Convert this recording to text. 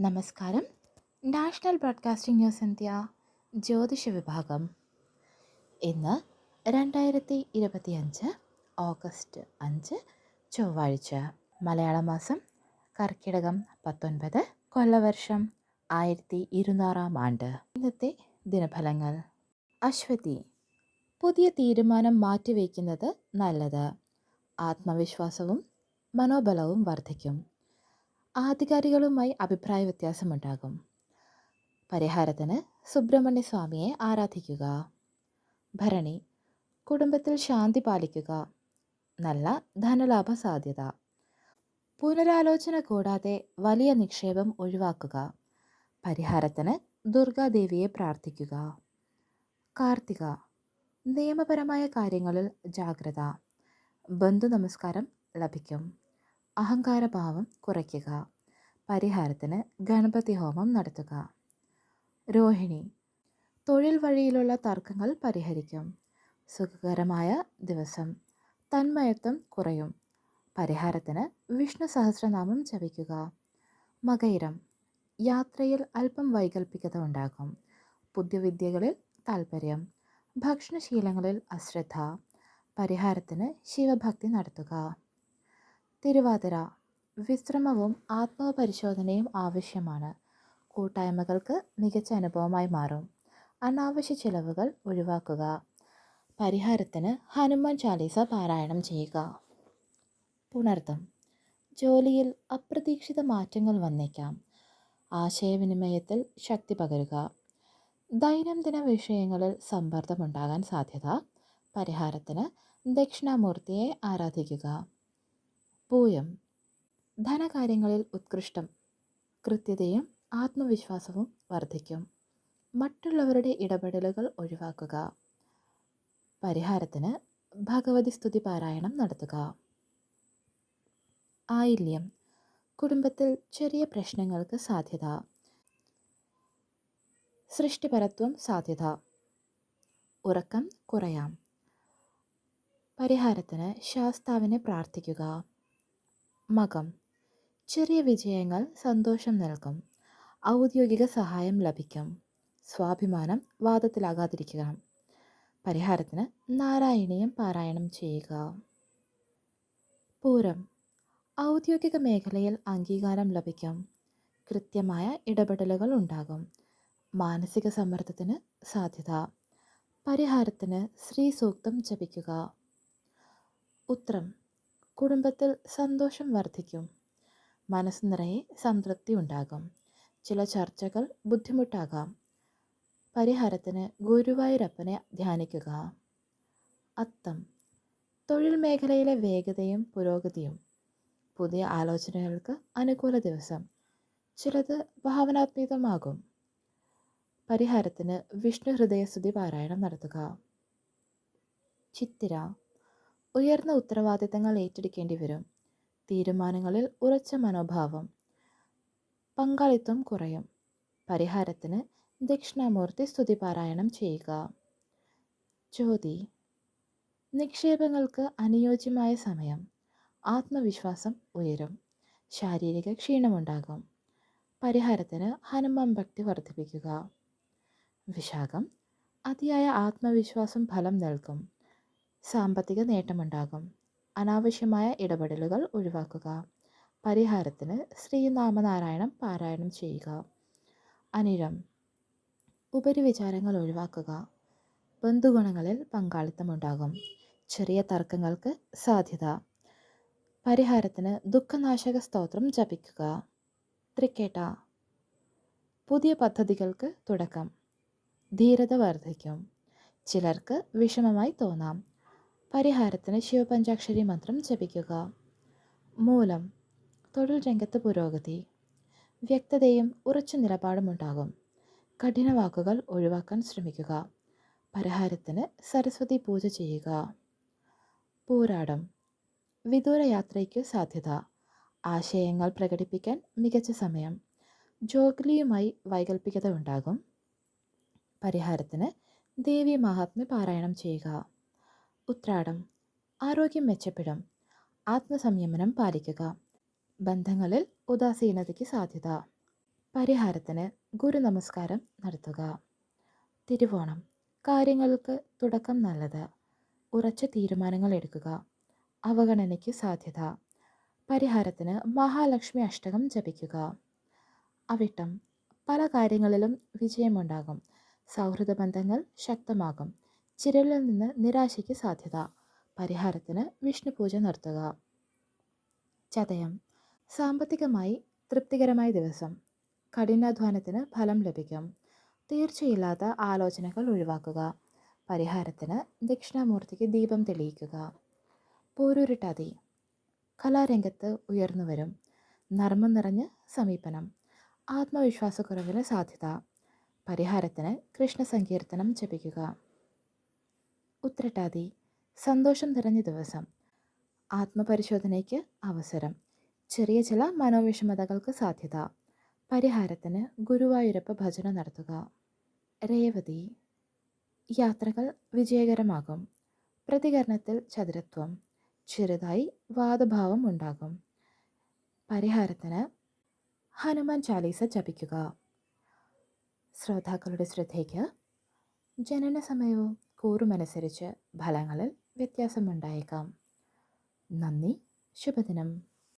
നമസ്കാരം. National broadcasting news India ജ്യോതിഷ വിഭാഗം. ഇന്ന് രണ്ടായിരത്തി ഇരുപത്തി അഞ്ച് ഓഗസ്റ്റ് അഞ്ച് ചൊവ്വാഴ്ച മലയാള മാസം കർക്കിടകം പത്തൊൻപത് കൊല്ലവർഷം ആയിരത്തി ഇരുന്നൂറാം ആണ്ട്. ഇന്നത്തെ ദിനഫലങ്ങൾ. അശ്വതി പുതിയ തീരുമാനം മാറ്റിവെക്കുന്നത് നല്ലത്. ആത്മവിശ്വാസവും മനോബലവും വർദ്ധിക്കും. ആധികാരികളുമായി അഭിപ്രായ വ്യത്യാസമുണ്ടാകും. പരിഹാരത്തിന് സുബ്രഹ്മണ്യ സ്വാമിയെ ആരാധിക്കുക. ഭരണി കുടുംബത്തിൽ ശാന്തി പാലിക്കുക. നല്ല ധനലാഭ സാധ്യത പുനരാലോചന കൂടാതെ വലിയ നിക്ഷേപം ഒഴിവാക്കുക. പരിഹാരത്തിന് ദുർഗാദേവിയെ പ്രാർത്ഥിക്കുക. കാർത്തിക നിയമപരമായ കാര്യങ്ങളിൽ ജാഗ്രത. ബന്ധു നമസ്കാരം ലഭിക്കും. അഹങ്കാരഭാവം കുറയ്ക്കുക. പരിഹാരത്തിന് ഗണപതി ഹോമം നടത്തുക. രോഹിണി തൊഴിൽ വഴിയിലുള്ള തർക്കങ്ങൾ പരിഹരിക്കും. സുഖകരമായ ദിവസം. തന്മയത്വം കുറയും. പരിഹാരത്തിന് വിഷ്ണു സഹസ്രനാമം ജപിക്കുക മകയിരം യാത്രയിൽ അല്പം വൈകൽപ്പികത ഉണ്ടാകും. പുതിയവിദ്യകളിൽ താൽപ്പര്യം ഭക്ഷണശീലങ്ങളിൽ അശ്രദ്ധ. പരിഹാരത്തിന് ശിവഭക്തി നടത്തുക. തിരുവാതിര വിശ്രമവും ആത്മപരിശോധനയും ആവശ്യമാണ്. കൂട്ടായ്മകൾക്ക് മികച്ച അനുഭവമായി മാറും. അനാവശ്യ ചിലവുകൾ ഒഴിവാക്കുക. പരിഹാരത്തിന് ഹനുമാൻ ചാലീസ പാരായണം ചെയ്യുക. പുണർത്തം. ജോലിയിൽ അപ്രതീക്ഷിത മാറ്റങ്ങൾ വന്നേക്കാം. ആശയവിനിമയത്തിൽ ശക്തി പകരുക. ദൈനംദിന വിഷയങ്ങളിൽ സമ്മർദ്ദമുണ്ടാകാൻ സാധ്യത. പരിഹാരത്തിന് ദക്ഷിണാമൂർത്തിയെ ആരാധിക്കുക. പൂയം ധനകാര്യങ്ങളിൽ ഉത്കൃഷ്ടം കൃത്യതയും ആത്മവിശ്വാസവും വർദ്ധിക്കും. മറ്റുള്ളവരുടെ ഇടപെടലുകൾ ഒഴിവാക്കുക. പരിഹാരത്തിന് ഭഗവതി സ്തുതി പാരായണം നടത്തുക. ആയില്യം. കുടുംബത്തിൽ ചെറിയ പ്രശ്നങ്ങൾക്ക് സാധ്യത. സൃഷ്ടിപരത്വം സാധ്യത. ഉറക്കം കുറയാം. പരിഹാരത്തിന് ശാസ്താവിനെ പ്രാർത്ഥിക്കുക. മകം. ചെറിയ വിജയങ്ങൾ സന്തോഷം നൽകും. ഔദ്യോഗിക സഹായം ലഭിക്കും. സ്വാഭിമാനം വാദത്തിലാകാതിരിക്കുക പരിഹാരത്തിന് നാരായണീയം പാരായണം ചെയ്യുക. പൂരം. ഔദ്യോഗിക മേഖലയിൽ അംഗീകാരം ലഭിക്കും. കൃത്യമായ ഇടപെടലുകൾ ഉണ്ടാകും. മാനസിക സമ്മർദ്ദത്തിന് സാധ്യത. പരിഹാരത്തിന് ശ്രീ സൂക്തം ജപിക്കുക. ഉത്രം. കുടുംബത്തിൽ സന്തോഷം വർദ്ധിക്കും. മനസ്സ് നിറയെ സംതൃപ്തി ഉണ്ടാകും. ചില ചർച്ചകൾ ബുദ്ധിമുട്ടാകാം. പരിഹാരത്തിന് ഗുരുവായൂരപ്പനെ ധ്യാനിക്കുക. അത്തം. തൊഴിൽ മേഖലയിലെ വേഗതയും പുരോഗതിയും. പുതിയ ആലോചനകൾക്ക് അനുകൂല ദിവസം. ചിലത് ഭാവനാത്മീതമാകും പരിഹാരത്തിന് വിഷ്ണു ഹൃദയസ്തുതി പാരായണം നടത്തുക. ചിത്തിര. ഉയർന്ന ഉത്തരവാദിത്തങ്ങൾ ഏറ്റെടുക്കേണ്ടി വരും. തീരുമാനങ്ങളിൽ ഉറച്ച മനോഭാവം. പങ്കാളിത്തം കുറയും. പരിഹാരത്തിന് ദക്ഷിണാമൂർത്തി സ്തുതി പാരായണം ചെയ്യുക. ജ്യോതി നിക്ഷേപങ്ങൾക്ക് അനുയോജ്യമായ സമയം. ആത്മവിശ്വാസം ഉയരും. ശാരീരിക ക്ഷീണമുണ്ടാകും. പരിഹാരത്തിന് ഹനുമാൻ ഭക്തി വർദ്ധിപ്പിക്കുക. വിശാഖം. അതിയായ ആത്മവിശ്വാസം ഫലം നൽകും. സാമ്പത്തിക നേട്ടമുണ്ടാകും. അനാവശ്യമായ ഇടപെടലുകൾ ഒഴിവാക്കുക. പരിഹാരത്തിന് ശ്രീനാമനാരായണം പാരായണം ചെയ്യുക. അനിഴം. ഉപരിവിചാരങ്ങൾ ഒഴിവാക്കുക. ബന്ധുഗുണങ്ങളിൽ പങ്കാളിത്തമുണ്ടാകും. ചെറിയ തർക്കങ്ങൾക്ക് സാധ്യത. പരിഹാരത്തിന് ദുഃഖനാശക സ്തോത്രം ജപിക്കുക. തൃക്കേട്ട പുതിയ പദ്ധതികൾക്ക് തുടക്കം. ധീരത വർദ്ധിക്കും. ചിലർക്ക് വിഷമമായി തോന്നാം. പരിഹാരത്തിന് ശിവപഞ്ചാക്ഷരി മന്ത്രം ജപിക്കുക. മൂലം തൊഴിൽ രംഗത്ത് പുരോഗതി. വ്യക്തതയും ഉറച്ച നിലപാടുമുണ്ടാകും. കഠിന വാക്കുകൾ ഒഴിവാക്കാൻ ശ്രമിക്കുക. പരിഹാരത്തിന് സരസ്വതി പൂജ ചെയ്യുക. പോരാടം. വിദൂര യാത്രയ്ക്ക് സാധ്യത. ആശയങ്ങൾ പ്രകടിപ്പിക്കാൻ മികച്ച സമയം. ജോഗ്ലിയുമായി വൈകൽപ്പികത ഉണ്ടാകും. പരിഹാരത്തിന് ദേവി മഹാത്മ്യ പാരായണം ചെയ്യുക. ഉത്രാടം ആരോഗ്യം മെച്ചപ്പെടും ആത്മസംയമനം പാലിക്കുക ബന്ധങ്ങളിൽ ഉദാസീനതയ്ക്ക് സാധ്യത പരിഹാരത്തിന് ഗുരു നമസ്കാരം നടത്തുക തിരുവോണം കാര്യങ്ങൾക്ക് തുടക്കം നല്ലത് ഉറച്ച തീരുമാനങ്ങൾ എടുക്കുക അവഗണനയ്ക്ക് സാധ്യത പരിഹാരത്തിന് മഹാലക്ഷ്മി അഷ്ടകം ജപിക്കുക അവിട്ടം പല കാര്യങ്ങളിലും വിജയമുണ്ടാകും സൗഹൃദ ബന്ധങ്ങൾ ശക്തമാകും ചിരലിൽ നിന്ന് നിരാശയ്ക്ക് സാധ്യത. പരിഹാരത്തിന് വിഷ്ണു പൂജ നടത്തുക. ചതയം. സാമ്പത്തികമായി തൃപ്തികരമായ ദിവസം. കഠിനാധ്വാനത്തിന് ഫലം ലഭിക്കും. തീർച്ചയില്ലാത്ത ആലോചനകൾ ഒഴിവാക്കുക. പരിഹാരത്തിന് ദക്ഷിണാമൂർത്തിക്ക് ദീപം തെളിയിക്കുക. പോരൂരിട്ടതി. കലാരംഗത്ത് ഉയർന്നു വരും. നർമ്മം നിറഞ്ഞ സമീപനം. ആത്മവിശ്വാസക്കുറവിന് സാധ്യത. പരിഹാരത്തിന് കൃഷ്ണ സങ്കീർത്തനം ജപിക്കുക. ഉത്രട്ടാതി സന്തോഷം നിറഞ്ഞ ദിവസം. ആത്മപരിശോധനയ്ക്ക് അവസരം. ചെറിയ ചില മനോവിഷമതകൾക്ക് സാധ്യത. പരിഹാരത്തിന് ഗുരുവായൂരപ്പ ഭജന നടത്തുക. രേവതി. യാത്രകൾ വിജയകരമാകും. പ്രതികരണത്തിൽ ചതുരത്വം. ചെറുതായി വാദഭാവം ഉണ്ടാകും. പരിഹാരത്തിന് ഹനുമാൻ ചാലീസ ജപിക്കുക. ശ്രോതാക്കളുടെ ശ്രദ്ധയ്ക്ക് ജനന സമയവും കൂറുമനുസരിച്ച് ഫലങ്ങളിൽ വ്യത്യാസമുണ്ടായേക്കാം. നന്ദി. ശുഭദിനം.